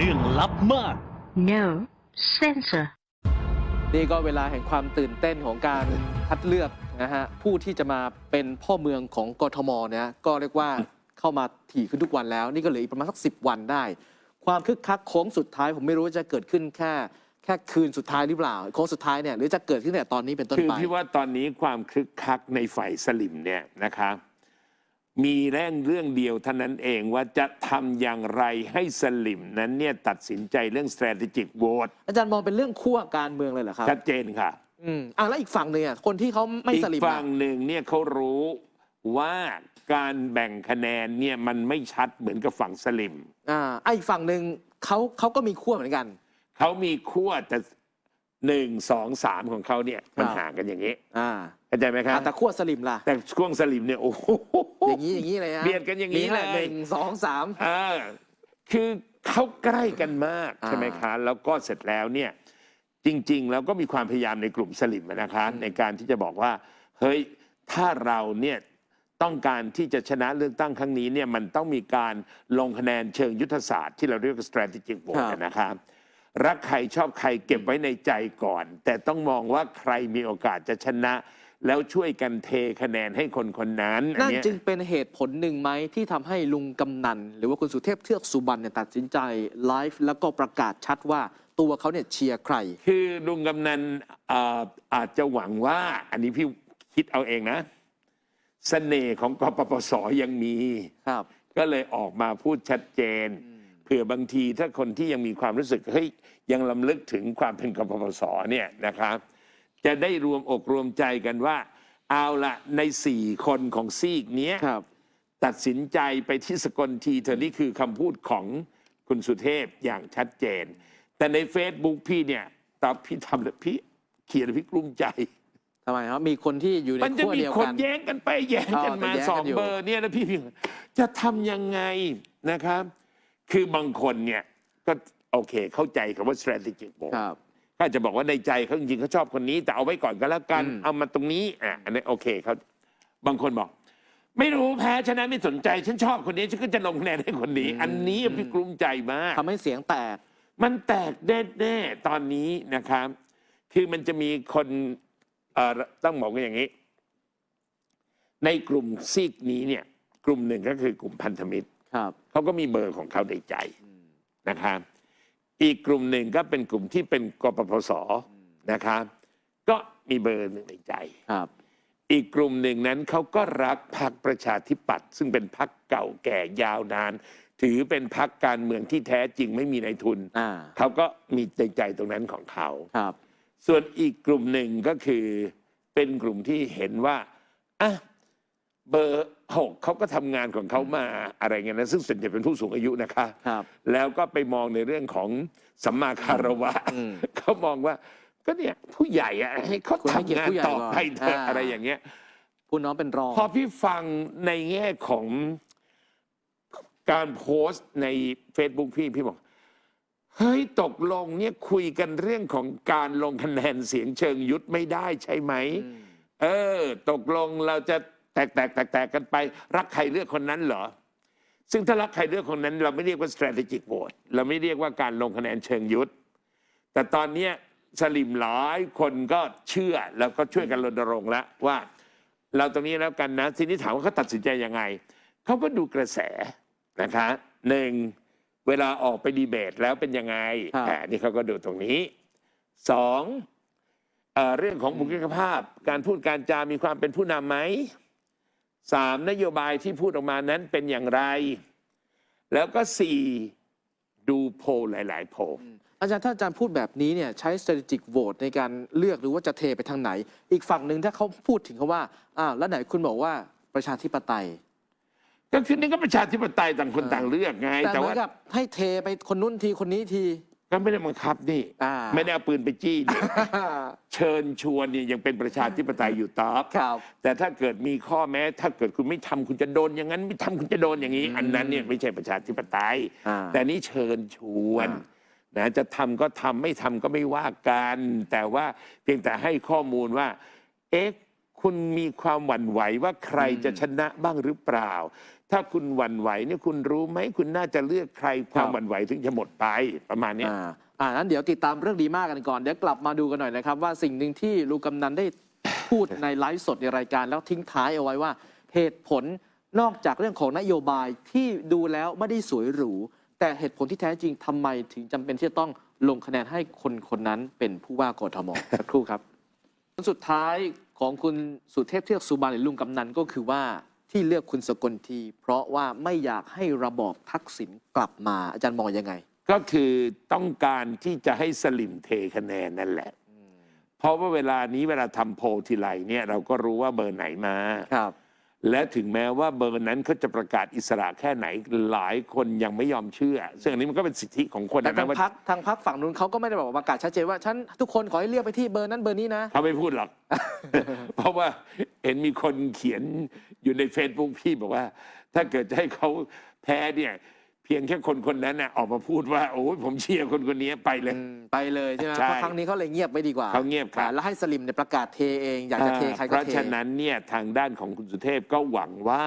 รื่องลับมาก No censor. นี่ก็เวลาแห่งความตื่นเต้นของการคัดเลือกนะฮะผู้ที่จะมาเป็นพ่อเมืองของกทมเนี่ยก็เรียกว่าเข้ามาถี่ขึ้นทุกวันแล้ว นี่ก็เหลืออีกประมาณสักสิวันได้ ความคึกคักโค้งสุดท้ายผมไม่รู้ว่าจะเกิดขึ้นแค่ แค่คืนสุดท้ายหรือเปล่าโค้งสุดท้ายเนี่ยหรือจะเกิดขึ้นแต่ตอนนี้เป็นต้นคือไป พี่ว่าตอนนี้ความคึกคักในฝ่ายสลิมเนี่ยนะครับ มีแรงเรื่องเดียวเท่านั้นเองว่าจะทำอย่างไรให้สลิมนั้นเนี่ยตัดสินใจเรื่อง strategic vote อาจารย์มองเป็นเรื่องขั้วการเมืองเลยเหรอครับชัดเจนค่ะอืมอะแล้วอีกฝั่งหนึ่งอะคนที่เขาไม่อีกสลิมฝั่อะงหนึ่งเนี่ยเขารู้ว่าการแบ่งคะแนนเนี่ยมันไม่ชัดเหมือนกับฝั่งสลิม อ่าอะอีกฝั่งหนึ่งเขาเขาก็มีขั้วเหมือนกัน เขามีขั้วแต่ หนึ่งสองสามของเขาเนี่ยมันครับห่างกันอย่างนี้อ่าเข้าใจไหมครับอะแต่ขั้วสลิมล่ะ แต่ช่วงสลิมเนี่ยโอ้โหอย่างนี้อย่างนี้เลยฮะเบียดกันอย่างนี้แหละเลยหนึ่งสองสามอ่าคือเขาใกล้กันมากอ่าใช่ไหมคะแล้วก็เสร็จแล้วเนี่ยจริง ๆ แล้วก็มีความพยายามในกลุ่มสลิมนะคะในการที่จะบอกว่าเฮ้ยถ้าเราเนี่ยต้องการที่จะชนะเลือกตั้งครั้งนี้เนี่ยมันต้องมีการลงคะแนนเชิงยุทธศาสตร์ที่เราเรียกว่า strategic vote นะครับ รักใครชอบใครเก็บไว้ในใจก่อน แต่ต้องมองว่าใครมีโอกาสจะชนะ แล้วช่วยกันเทคะแนนให้คนคนนั้นอันั่นเยจึงเป็นเหตุผลหนึ่งไหมที่ทำให้ลุงกำนัน หรือว่าคุณสุเทพเทือกสุบรรณเนี่ยตัดสินใจไลฟ์แล้วก็ประกาศชัดว่าตัวเขาเนี่ยเชียร์ใคร คือลุงกำนันเอ่ออาจจะหวังว่า อันนี้พี่คิดเอาเองนะ เสน่ห์ของกปปสยังมี ครับ ก็เลยออกมาพูดชัดเจนเผื่อบางทีถ้าคนที่ยังมีความรู้สึกเฮ้ยยังลำลึกถึงความเป็นกปปสเนี่ยนะครับ จะได้รวมอกรวมใจกันว่า เอาละในสี่คนของซีกเนี้ยครับตัดสินใจไปที่สกลทีเธอนี่คือคำพูดของคุณสุเทพอย่างชัดเจน แต่ใน Facebook พี่เนี่ยตอนพี่ทำแล้วพี่เขียนแล้วพี่กลุ้มใจทำไมครับมีคนที่อยู่ในมันจะขั้วมีเดียวคนกันแย้งกันไปแย้งกันมาอ๋อแต่แย้งกันสองอยู่เบอร์เนี่ยแล้วพี่พี่จะทำยังไงนะครับ คือบางคนเนี่ยก็โอเคเข้าใจกับว่า strategic vote ครับ ก็อาจจะบอกว่าในใจเขาจริงๆเขาชอบคนนี้ แต่เอาไว้ก่อนก็แล้วกัน อืม เอามาตรงนี้อะอันนี้โอเคเขาบางคนบอก ไม่รู้แพ้ชนะไม่สนใจ ฉันชอบคนนี้ฉันก็จะลงคะแนนให้คนนี้ อันนี้พี่กลุ้มใจมาก ทำให้เสียงแตก มันแตกแน่ๆตอนนี้นะครับ คือมันจะมีคนเอ่อต้องบอกกันอย่างนี้ ในกลุ่มซีกนี้เนี่ย กลุ่มหนึ่งก็คือกลุ่มพันธมิตร ครับเขาก็มีเบอร์ของเขาในใจนะครับอีกกลุ่มหนึ่งก็เป็นกลุ่มที่เป็นกปปสนะครับก็มีเบอร์หนึ่งในใจครับ อีกกลุ่มหนึ่งนั้นเขาก็รักพรรคประชาธิปัตย์ซึ่งเป็นพรรคเก่าแก่ยาวนาน ถือเป็นพรรคการเมืองที่แท้จริงไม่มีในายทุนอ่าเขาก็มีในใจตรงนั้นของเขาครับ ส่วนอีกกลุ่มหนึ่งก็คือเป็นกลุ่มที่เห็นว่าอะเบอร์ หกเขาก็ทำงานของเขามาอะไรเงี้ยนะซึ่งส่วนใหญ่เป็นผู้สูงอายุนะคะ ครับแล้วก็ไปมองในเรื่องของสัมมาคารวะอืมเขามองว่า ก็เนี่ยผู้ใหญ่อะให้เขาคุณให้เกียรติทำงานผู้ใหญ่ต่อไปเถก่อนอะอ่า อะไรอย่างเงี้ย ผู้น้องเป็นรอง พอพี่ฟังในแง่ของการโพสต์ใน Facebook พี่พี่บอก เฮ้ยตกลงเนี่ยคุยกันเรื่องของการลงคะแนนเสียงเชิงยุทธไม่ได้ใช่ไหม เออ ตกลงเราจะ แตกแตกแตกแตกกันไป รักใครเลือกคนนั้นเหรอ ซึ่งถ้ารักใครเลือกคนนั้น เราไม่เรียกว่า strategic vote เราไม่เรียกว่าการลงคะแนนเชิงยุทธแต่ตอนเนี้ยสลิมหลายคนก็เชื่อแล้วก็ช่วยกันรณรงค์แล้วว่า เราตรงนี้แล้วกันนะทีนี้ถามว่าเขาตัดสินใจยังไงเขาก็ดูกระแสนะคะหนึ่งเวลาออกไปดีเบตแล้วเป็นยังไงครับอ่านี่เขาก็ดูตรงนี้สองเอ่อเรื่องของบุคลิกภาพ การพูดการจามีความเป็นผู้นำไหม สามนโยบายที่พูดออกมานั้นเป็นอย่างไร แล้วก็สี่ดูโพลหลาย ๆ โพลอาจารย์ถ้าอาจารย์พูดแบบนี้เนี่ยใช้ strategic vote ในการเลือกหรือว่าจะเทไปทางไหน อีกฝั่งหนึ่งถ้าเขาพูดถึงเขาว่าอ้าวแล้วไหนคุณบอกว่าประชาธิปไตย ก็คือนี่ก็ประชาธิปไตยต่างคนเออต่างเลือกไงแต่แต่เหมือว่านกับให้เทไปคนนู้นทีคนนี้ที ก็ไม่ได้บังคับนี่อ่า ไม่ได้เอาปืนไปจี้นี่เชิญชวนเนี่ยยังเป็นประชาธิปไตยอยู่ตอบครับ แต่ถ้าเกิดมีข้อแม้ ถ้าเกิดคุณไม่ทำคุณจะโดนอย่างนั้นไม่ทำคุณจะโดนอย่างนี้ อันนั้นเนี่ยไม่ใช่ประชาธิปไตย อ่า แต่นี่เชิญชวนอ่านะจะทำก็ทำไม่ทำก็ไม่ว่ากันแต่ว่าเพียงแต่ให้ข้อมูลว่า เอ๊ะ คุณมีความหวั่นไหวว่าใครอืมจะชนะบ้างหรือเปล่า ถ้าคุณหวั่นไหวเนี่ยคุณรู้ไหมคุณน่าจะเลือกใครความครับหวั่นไหวถึงจะหมดไปประมาณเนี้ยอ่าอ่านั้นเดี๋ยวติดตามเรื่องดีมากกันก่อน เดี๋ยวกลับมาดูกันหน่อยนะครับ ว่าสิ่งหนึ่งที่ลูกกำนันได้พูดในไลฟ์สดในรายการแล้วทิ้งท้ายเอาไว้ว่า เหตุผลนอกจากเรื่องของนโยบายที่ดูแล้วไม่ได้สวยหรู แต่เหตุผลที่แท้จริงทำไมถึงจำเป็นที่จะต้องลงคะแนนให้คนคนนั้นเป็นผู้ว่ากทมสักครู่ครับผลสุดท้าย ของคุณสุเทพเทือกสุบานหรือลุงกำนันก็คือว่าที่เลือกคุณสกลที เพราะว่าไม่อยากให้ระบอบทักษิณกลับมาอาจารย์มองยังไง ก็คือต้องการที่จะให้สลิมเทคะแนนนั่นแหละ เพราะว่าเวลานี้เวลาทำโพลทีไรเนี่ยเราก็รู้ว่าเบอร์ไหนมาครับ และถึงแม้ว่าเบอร์นั้นเขาจะประกาศอิสระแค่ไหนหลายคนยังไม่ยอมเชื่อ ซึ่งอันนี้มันก็เป็นสิทธิของคนแต่นะทางว่าพักทางพักฝั่งนู้นเขาก็ไม่ได้บอกประกาศชัดเจนว่าฉันทุกคนขอให้เรียกไปที่เบอร์นั้นเบอร์นี้นะ เขาไม่พูดหรอก เพราะว่าเห็นมีคนเขียนอยู่ใน Facebook พี่บอกว่า ถ้าเกิดจะให้เขาแพ้เนี่ยเพียงแค่คนคนนั้นน่ะออกมาพูดว่าโอ้ยผมเชียร์คนคนนี้ไปเลยอืมไปเลยใช่ไหมใช่เพราะครั้งนี้เขาเลยเงียบไปดีกว่าเขาเงียบครับอ่แล้วให้สลิมเนี่ยประกาศเทเองอยากจะเทใครเพก็ราะเทฉะนั้นเนี่ยทางด้านของคุณสุเทพก็หวังว่า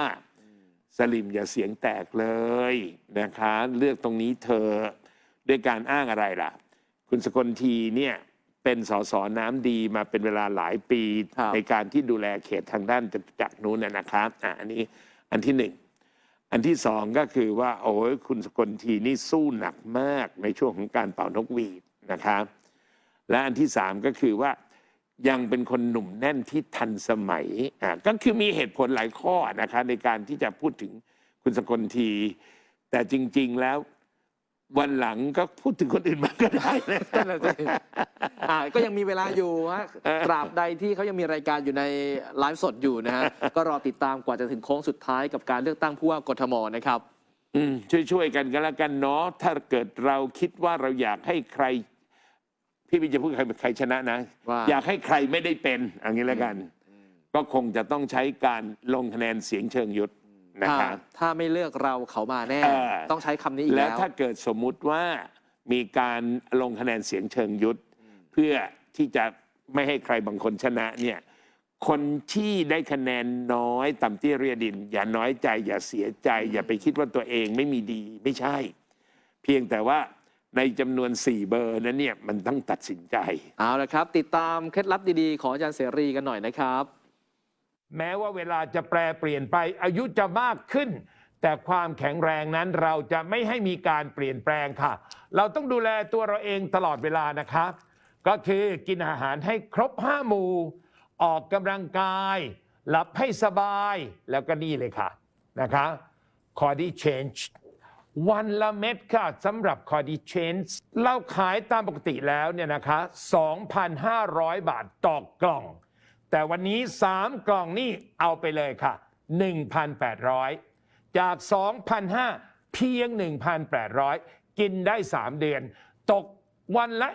สลิมอย่าเสียงแตกเลยนะคะ เลือกตรงนี้เธอด้วยการอ้างอะไรล่ะ คุณสกลทีเนี่ยเป็นสสน้ำดีมาเป็นเวลาหลายปีครับในการที่ดูแลเขตทางด้านจากรนู้นนะนะครับอะอันนี้อันที่หนึ่ง อันที่สองก็คือว่าโอ้ยคุณสกลทีนี่สู้หนักมากในช่วงของการเป่านกหวีดนะครับและอันที่สามก็คือว่ายังเป็นคนหนุ่มแน่นที่ทันสมัยอ่าก็คือมีเหตุผลหลายข้อนะคะในการที่จะพูดถึงคุณสกลที แต่จริง ๆ แล้ว วันหลังก็พูดถึงคนอื่นมางก็ได้นะ นั่นแหละสิอ่าก็ยังมีเวลาอยู่ฮะเออตราบใดที่เขายังมีรายการอยู่ในไลฟ์สดอยู่นะฮะ ก็รอติดตามกว่าจะถึงโค้งสุดท้ายกับการเลือกตั้งผู้ว่ากทมนะครับ อืมช่วยๆกันก็แล้วกันเนาะถ้าเกิดเราคิดว่าเราอยากให้ใคร พี่วิจะพูดใครใครชนะนะ ว่า อยากให้ใครไม่ได้เป็นอย่างนี้แล้วกัน ก็คงจะต้องใช้การลงคะแนนเสียงเชิงยุทธ นะถ้าครับ ถ้าไม่เลือกเราเขามาแน่ เออ ต้องใช้คำนี้อีกและแล้ว ถ้าเกิดสมมุติว่ามีการลงคะแนนเสียงเชิงยุทธเพื่อที่จะไม่ให้ใครบางคนชนะเนี่ยคนที่ได้คะแนนน้อยต่ำเตี้ยเรียดิน อย่าน้อยใจ อย่าเสียใจ อย่าไปคิดว่าตัวเองไม่มีดีไม่ใช่ เพียงแต่ว่าในจำนวน 4 เบอร์นั้นเนี่ยมันต้องตัดสินใจ เอาละครับ ติดตามเคล็ดลับดีๆ ของอาจารย์เสรีกันหน่อยนะครับ แม้ว่าเวลาจะแปรเปลี่ยนไป อายุจะมากขึ้น แต่ความแข็งแรงนั้นเราจะไม่ให้มีการเปลี่ยนแปลงค่ะ เราต้องดูแลตัวเราเองตลอดเวลานะครับก็คือกินอาหารให้ครบห้าหมู่ ออกกำลังกาย หลับให้สบายแล้วก็นี่เลยค่ะนะคะคอดีเชนจ์วันละเม็ดค่ะสำหรับคอดีเชนจ์เราขายตามปกติแล้วเนี่ยนะคะ 2,500 บาทต่อกล่อง แต่วันนี้ 3 กล่องนี่เอาไปเลยค่ะ 1,800 จาก 2,500 เพียง 1,800 กินได้ 3 เดือน ตกวันละ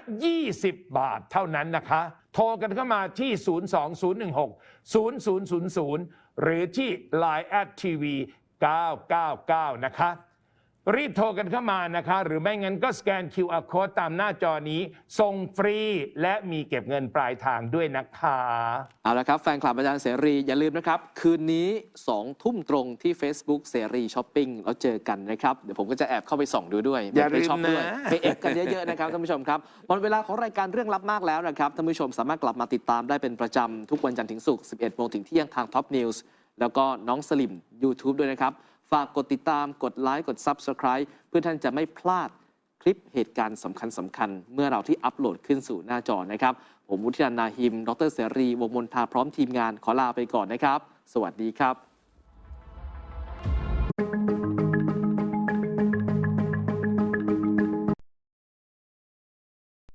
20 บาทเท่านั้นนะคะ โทรกันเข้ามาที่ 02016 0000 หรือที่ Line at TV 999 นะคะ รีบโทรกันเข้ามานะคะ หรือไม่งั้นก็สแกน QR code ตามหน้าจอนี้ส่งฟรีและมีเก็บเงินปลายทางด้วยนะคะ เอาละครับแฟนคลับอาจารย์เสรีอย่าลืมนะครับ คืนนี้ 2 ทุ่มตรงที่ Facebook เสรีช้อปปิ้งแล้วเจอกันนะครับ เดี๋ยวผมก็จะแอบเข้าไปส่องดูด้วยอย่าไปช็อปลืมนะด้วยไปเอ็กกันเยอะๆนะครับท่านผู้ชมครับหมดเวลาของรายการเรื่องลับมากแล้วนะครับท่านผู้ชมสามารถกลับมาติดตามได้เป็นประจำทุกวันจันทร์ถึงศุกร์11โมงถึงเที่ยงทาง Top News แล้วก็น้องสลิม YouTube ด้วยนะครับ ฝากกดติดตามกดไลค์กด Subscribe เพื่อท่านจะไม่พลาดคลิปเหตุการณ์สำคัญสำคัญ เมื่อเราที่อัปโหลดขึ้นสู่หน้าจอนะครับ ผมวุฒินันนาหิม ดรเสรี วงมนทาพร้อมทีมงานขอลาไปก่อนนะครับ สวัสดีครับ